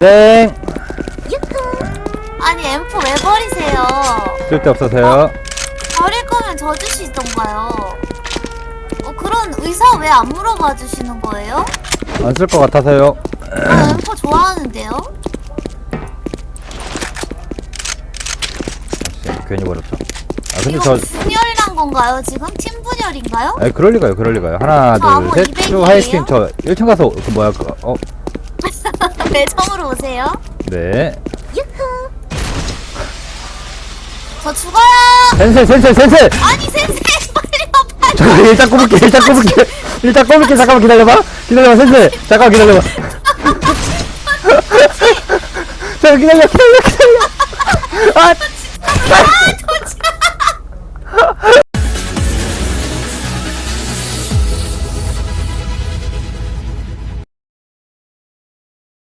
땡! 아니 M4 왜 버리세요? 쓸데없어서요. 버릴 거면 저 주시던가요. 어, 그런 의사 왜 안 물어봐 주시는 거예요? 안 쓸 것 같아서요. 저 M4 좋아하는데요? 씨, 괜히 버렸다. 아, 근데 이거 저, 분열이란 건가요? 지금 팀 분열인가요? 아니, 그럴 리가요, 그럴 리가요. 하나, 저 아무 둘, 셋, 쭉200 하이스팀? 저 1층 가서, 그, 뭐야, 그, 어, 매점으로 오세요. 네. 유후. 저 죽어요. 센세, 센세, 센세! 아니 센세 빨리 와 빨리. 저 일단 꼽을게, 일단 꼽을게. 일단 꼽을게, 잠깐만 기다려봐. 기다려봐, 센세. 잠깐만 기다려봐. 잠깐 기다려, 기다려, 기다려. 아!